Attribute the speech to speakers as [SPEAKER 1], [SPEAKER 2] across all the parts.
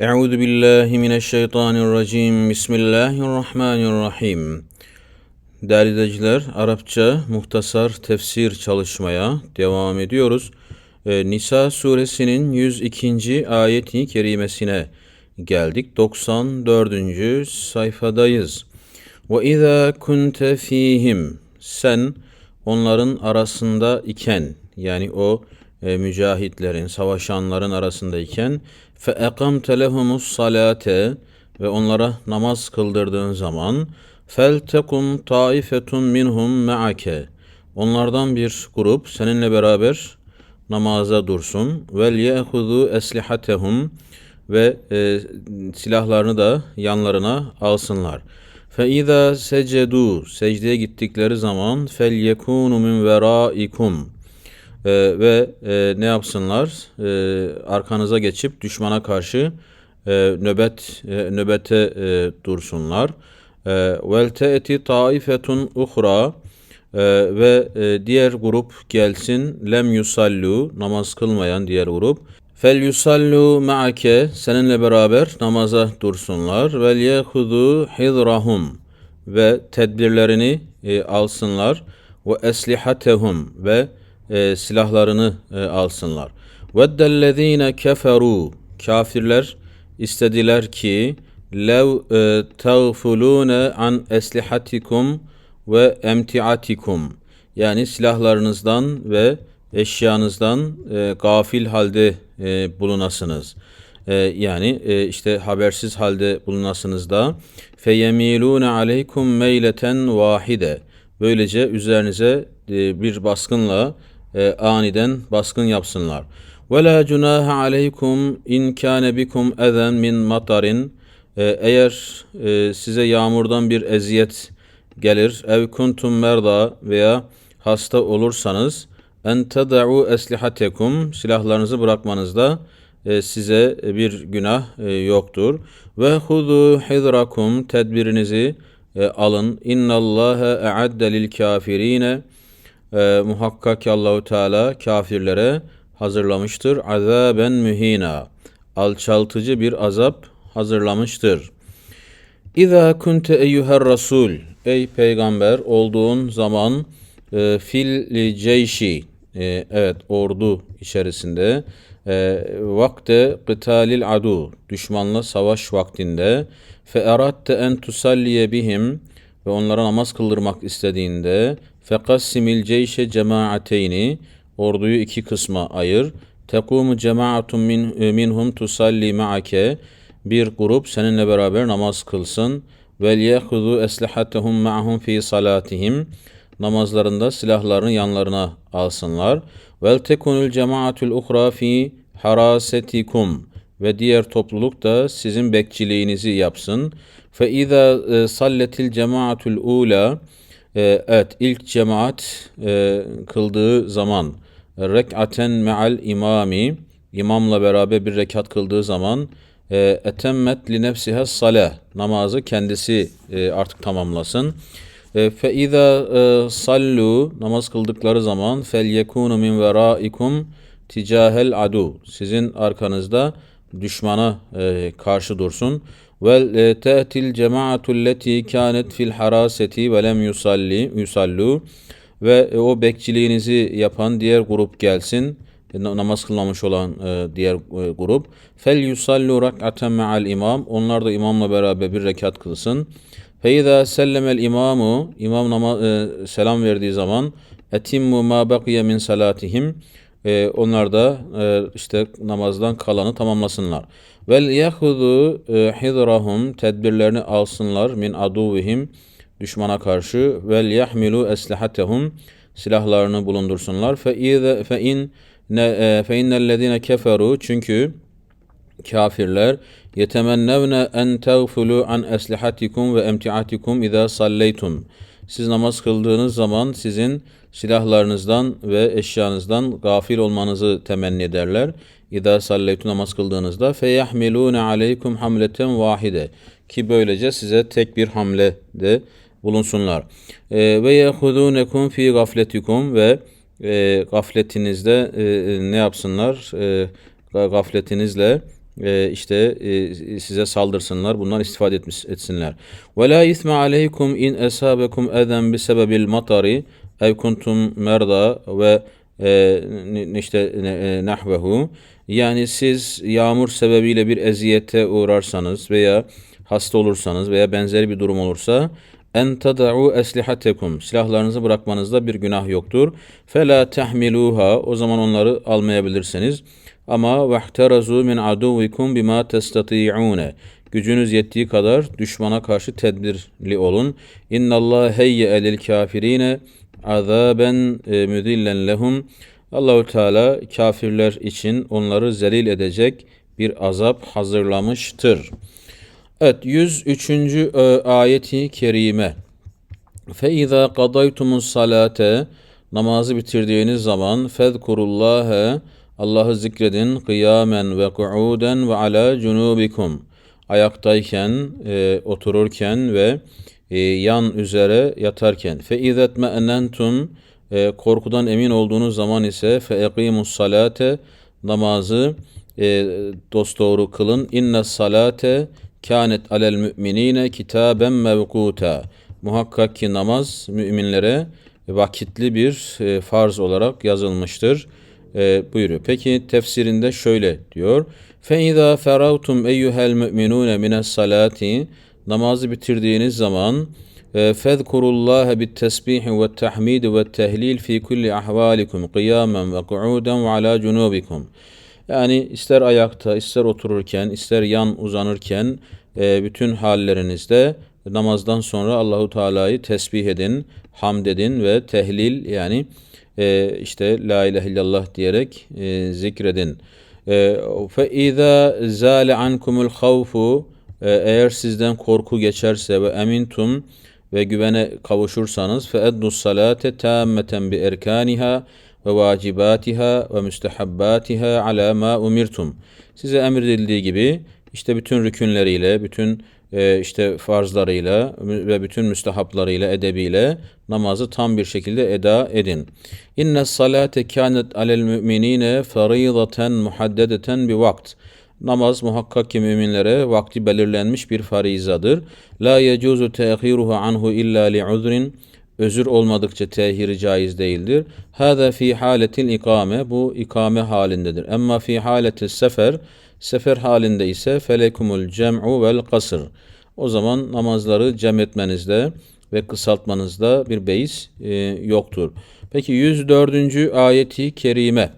[SPEAKER 1] Euzu billahi mineşşeytanirracim. Bismillahirrahmanirrahim. Değerli izleyiciler, Arapça muhtasar tefsir çalışmaya devam ediyoruz. Ee, Nisa suresinin 102. ayeti kerimesine geldik. 94. sayfadayız. Ve izâ kunte fîhim sen onların arasında iken yani o e, mücahitlerin, savaşanların arasındayken ekamte lehumus salate ve onlara namaz kıldırdığın zaman tekum taifetun minhum me'ake onlardan bir grup seninle beraber namaza dursun vel yehuzu eslihatehum ve e, silahlarını da yanlarına alsınlar. İzâ secedu secdeye gittikleri zaman fel yekunu min veraikum e, ve e, ne yapsınlar? E, arkanıza geçip düşmana karşı e, nöbet e, nöbete e, dursunlar. E, vel te'ti taifetun uhra ve e, diğer grup gelsin. Lem yusallu namaz kılmayan diğer grup. Fel yusallu ma'ake seninle beraber namaza dursunlar. Vel yehudu hidrahum. Ve tedbirlerini e, alsınlar. Ve eslihatehum ve e, silahlarını e, alsınlar. وَدَّ keferu Kafirler istediler ki lev e, tağfulune an eslihatikum ve emtiatikum yani silahlarınızdan ve eşyanızdan e, gafil halde e, bulunasınız. E, yani e, işte habersiz halde bulunasınız da feyemilune aleykum meyleten vahide. Böylece üzerinize e, bir baskınla e, aniden baskın yapsınlar. Ve la cunaha aleykum in kana bikum ezen min matarin eğer e, size yağmurdan bir eziyet gelir ev kuntum merda veya hasta olursanız en ted'u eslihatekum silahlarınızı bırakmanızda e, size bir günah e, yoktur. Ve hudu hidrakum tedbirinizi e, alın. İnnallâhe e'adde lil kafirine e, muhakkak ki Allahu Teala kafirlere hazırlamıştır. Azaben mühina. Alçaltıcı bir azap hazırlamıştır. İza kunte eyyuher rasul. Ey peygamber olduğun zaman e, fil ceyşi. E, evet ordu içerisinde. E, vakte kıtalil adu. Düşmanla savaş vaktinde. Fe eratte en tusalliye bihim. Ve onlara namaz kıldırmak istediğinde Fekassimil ceyşe cemaateyni orduyu iki kısma ayır. Tekumu cemaatun min, e, minhum tusalli ma'ake bir grup seninle beraber namaz kılsın. Vel yehudu eslihatehum ma'hum fi salatihim namazlarında silahlarını yanlarına alsınlar. Vel tekunul cemaatul uhra fi harasetikum ve diğer topluluk da sizin bekçiliğinizi yapsın. Fe iza e, salletil cemaatul ula e, evet ilk cemaat e, kıldığı zaman rek'aten me'al imami imamla beraber bir rekat kıldığı zaman etemmet li nefsiha salah namazı kendisi artık tamamlasın. Fe iza sallu namaz kıldıkları zaman fel yekunu min veraikum ticahel adu sizin arkanızda düşmana e, karşı dursun. Ve te'til cemaatu leti kanet fil haraseti ve lem yusalli yusallu. Ve o bekçiliğinizi yapan diğer grup gelsin. Namaz kılmamış olan e, diğer e, grup. Fel yusallu rak'aten ma'al imam. Onlar da imamla beraber bir rekat kılsın. Feiza sellemel imamu imam nama, e, selam verdiği zaman etimmu ma bakiye min salatihim e, onlar da e, işte namazdan kalanı tamamlasınlar. Vel yahudu e, hidrahum tedbirlerini alsınlar min aduvihim düşmana karşı vel yahmilu eslihatehum silahlarını bulundursunlar. Fe ize fe in ne e, fe innellezine keferu çünkü kafirler yetemennevne en tağfulu an eslihatikum ve emtiatikum iza salleytum. Siz namaz kıldığınız zaman sizin silahlarınızdan ve eşyanızdan gafil olmanızı temenni ederler. İza salleytu namaz kıldığınızda feyahmilune aleykum hamleten vahide ki böylece size tek bir hamle de bulunsunlar. E, ve yehudunekum fi gafletikum ve e, gafletinizde e, ne yapsınlar? E, gafletinizle e, işte e, size saldırsınlar, bundan istifade etmiş, etsinler. Ve la isme aleykum in esabekum eden bi sebebil matari ev kuntum merda ve e, işte e, nahvehu yani siz yağmur sebebiyle bir eziyete uğrarsanız veya hasta olursanız veya benzeri bir durum olursa en tada'u eslihatekum silahlarınızı bırakmanızda bir günah yoktur. Fela tahmiluha o zaman onları almayabilirsiniz. Ama vehterazu min aduvikum bima testati'une. Gücünüz yettiği kadar düşmana karşı tedbirli olun. İnna Allah heyye lil kafirine azaben e, müdillen lehum. Allahu Teala kafirler için onları zelil edecek bir azap hazırlamıştır. Evet 103. E, ayeti kerime. Fe iza qadaytumus salate namazı bitirdiğiniz zaman fezkurullaha Allah'ı zikredin kıyamen ve kuuden ve ala cunubikum. Ayaktayken, e, otururken ve e, yan üzere yatarken. Fe izet me'nentum e, korkudan emin olduğunuz zaman ise fe ekimus salate namazı e, dosdoğru kılın. İnne salate kânet alel müminine kitaben mevkuta. Muhakkak ki namaz müminlere vakitli bir e, farz olarak yazılmıştır E, buyuruyor. Peki tefsirinde şöyle diyor. فَاِذَا فَرَوْتُمْ اَيُّهَا الْمُؤْمِنُونَ مِنَ الصَّلَاةِ Namazı bitirdiğiniz zaman فَاذْكُرُوا اللّٰهَ بِالتَّسْبِيحِ وَالتَّحْمِيدِ وَالتَّهْلِيلِ فِي كُلِّ أَحْوَالِكُمْ قِيَامًا وَقُعُودًا وَعَلَى جُنُوبِكُمْ Yani ister ayakta, ister otururken, ister yan uzanırken e, bütün hallerinizde namazdan sonra Allahu Teala'yı tesbih edin, hamd edin ve tehlil yani e, işte la ilahe illallah diyerek e, zikredin. Fe iza zale ankumul havfu eğer sizden korku geçerse ve emintum ve güvene kavuşursanız fe eddus salate tammeten bi erkaniha ve vacibatiha ve müstehabbatiha ala ma umirtum. Size emredildiği gibi işte bütün rükünleriyle, bütün e, işte farzlarıyla ve bütün müstehaplarıyla, edebiyle namazı tam bir şekilde eda edin. İnne salate kânet alel müminine faridaten muhaddedeten bi vakt. Namaz muhakkak ki müminlere vakti belirlenmiş bir farizadır. La yecuzu te'khiruhu anhu illa li uzrin. Özür olmadıkça tehiri caiz değildir. Hâzâ fi hâletil ikame. Bu ikame halindedir. Emma fi hâletil sefer. Sefer halinde ise felekumul cem'u vel kasr. O zaman namazları cem etmenizde ve kısaltmanızda bir beis e, yoktur. Peki 104. ayeti kerime.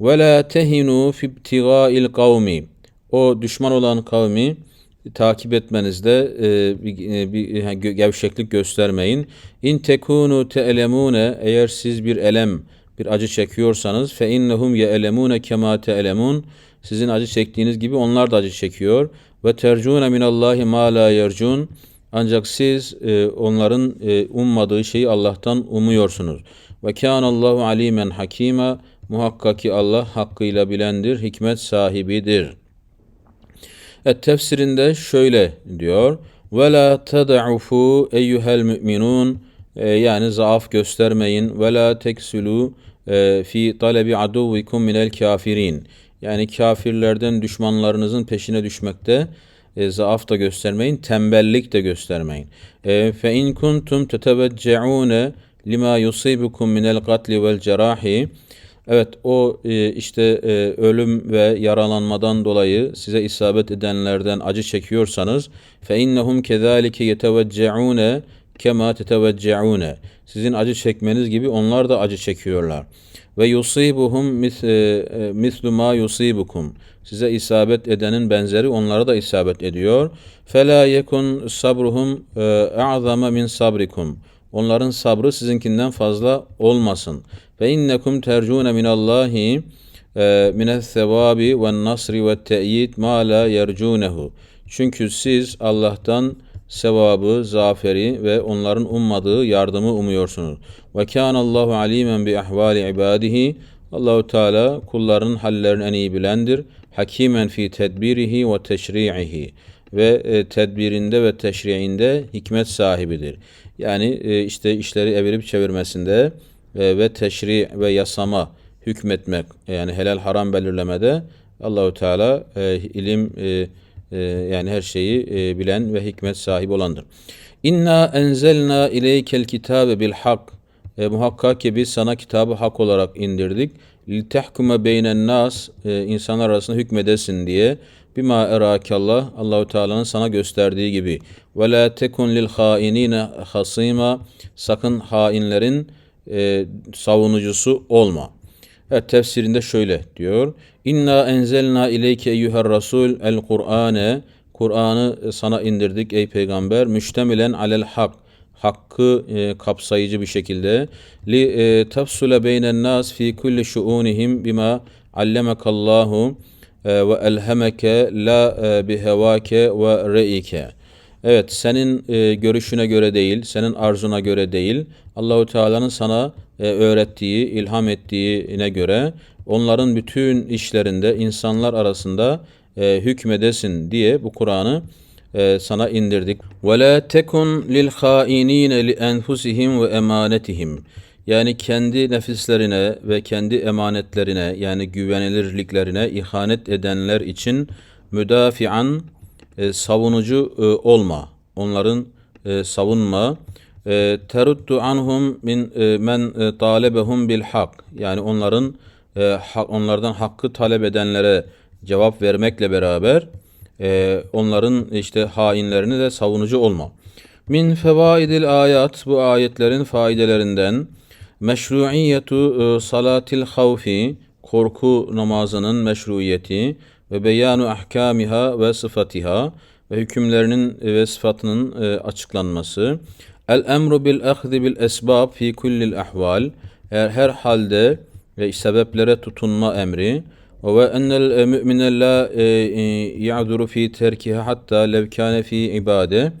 [SPEAKER 1] Ve la tehinu fi ibtigâil kavmi. O düşman olan kavmi takip etmenizde e, bir, e, bir gevşeklik göstermeyin. İn tekunu te'lemune eğer siz bir elem, bir acı çekiyorsanız fe innehum ye'lemune kema te'lemun sizin acı çektiğiniz gibi onlar da acı çekiyor. Ve tercune minallahi ma la yercun ancak siz e, onların e, ummadığı şeyi Allah'tan umuyorsunuz. Ve kânallahu alimen hakima muhakkak ki Allah hakkıyla bilendir, hikmet sahibidir. Evet tefsirinde şöyle diyor. Ve la ted'ufu eyyuhel müminun e, yani zaaf göstermeyin ve la teksulu e, fi talebi aduvikum minel kafirin. Yani kafirlerden düşmanlarınızın peşine düşmekte e, zaaf da göstermeyin, tembellik de göstermeyin. E, fe in kuntum tetevecceune lima yusibukum minel katli vel cerahi. Evet o e, işte e, ölüm ve yaralanmadan dolayı size isabet edenlerden acı çekiyorsanız fe innehum kezalike yetevecceune kema tetevecceune. Sizin acı çekmeniz gibi onlar da acı çekiyorlar. Ve yusibuhum e, e, mislu ma yusibukum. Size isabet edenin benzeri onlara da isabet ediyor. Fela yekun sabruhum e, a'zama min sabrikum. Onların sabrı sizinkinden fazla olmasın. Ve innekum tercune minallahi minel sevabi ve nasri ve te'yid ma la yercunehu. Çünkü siz Allah'tan sevabı, zaferi ve onların ummadığı yardımı umuyorsunuz. Ve kânallahu alimen bi ahvali ibadihi. Allahu Teala kulların hallerini en iyi bilendir. Hakimen fi tedbirihi ve teşri'ihi ve e, tedbirinde ve teşriğinde hikmet sahibidir. Yani e, işte işleri evirip çevirmesinde e, ve teşri ve yasama hükmetmek yani helal haram belirlemede Allahu Teala ilim e, e, yani her şeyi e, bilen ve hikmet sahibi olandır. İnna enzelna ileykel kitabe bil hak. E, muhakkak ki biz sana kitabı hak olarak indirdik. Litehkume beynen nas e, insanlar arasında hükmedesin diye. Bima erakallah Allahu Teala'nın sana gösterdiği gibi. Ve la tekun lil hainine hasima sakın hainlerin e, savunucusu olma. Evet tefsirinde şöyle diyor. İnna enzelna ileyke eyyuher rasul el Kur'ane Kur'an'ı sana indirdik ey peygamber müştemilen alel hak hakkı e, kapsayıcı bir şekilde li e, tafsule beynen nas fi kulli şuunihim bima allemekallahu e, ve elhemeke la e, bihevake ve re'ike. Evet, senin e, görüşüne göre değil, senin arzuna göre değil, Allahu Teala'nın sana e, öğrettiği, ilham ettiğine göre onların bütün işlerinde insanlar arasında e, hükmedesin diye bu Kur'an'ı e, sana indirdik. Ve la tekun lil hainine li enfusihim ve emanetihim. Yani kendi nefislerine ve kendi emanetlerine yani güvenilirliklerine ihanet edenler için müdafian e, savunucu e, olma. Onların e, savunma. E, teruddu anhum min e, men e, talebehum bil hak. Yani onların e, ha, onlardan hakkı talep edenlere cevap vermekle beraber e, onların işte hainlerini de savunucu olma. Min fevaidil ayat bu ayetlerin faidelerinden meşruiyetu e, salatil havfi korku namazının meşruiyeti ve beyanu ahkamiha ve sıfatiha ve hükümlerinin ve sıfatının e, açıklanması. El emru bil ahzi bil esbab fi kullil ahval. Her, her halde ve sebeplere tutunma emri. Ve ennel mü'mine la e, e, ya'duru fi terkiha hatta lev kâne fi ibade.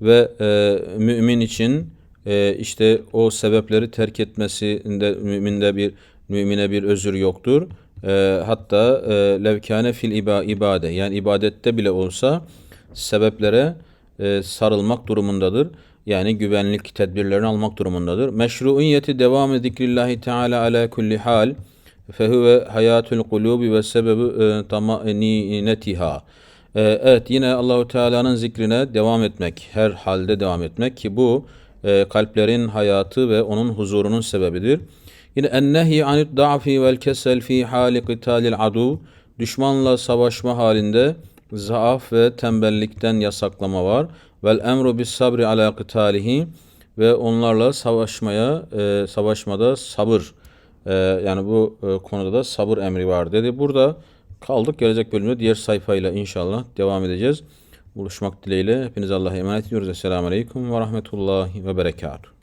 [SPEAKER 1] Ve e, mümin için e, işte o sebepleri terk etmesinde müminde bir mümine bir özür yoktur. E, hatta e, levkane fil iba, ibade yani ibadette bile olsa sebeplere e, sarılmak durumundadır. Yani güvenlik tedbirlerini almak durumundadır. Meşruiyeti devam zikrillahi teala ala kulli hal fehuve hayatul kulubi ve sebebi e, tamaninetiha. E, evet yine Allahu Teala'nın zikrine devam etmek, her halde devam etmek ki bu e, kalplerin hayatı ve onun huzurunun sebebidir. Yine ennehi anit da'fi vel kesel fi hali qitalil adu düşmanla savaşma halinde zaaf ve tembellikten yasaklama var. Vel emru bis sabri ala qitalihi ve onlarla savaşmaya e, savaşmada sabır e, yani bu e, konuda da sabır emri var dedi. Burada kaldık. Gelecek bölümde diğer sayfayla inşallah devam edeceğiz. Buluşmak dileğiyle hepiniz Allah'a emanet ediyoruz. Esselamu Aleyküm ve Rahmetullahi ve Berekatuhu.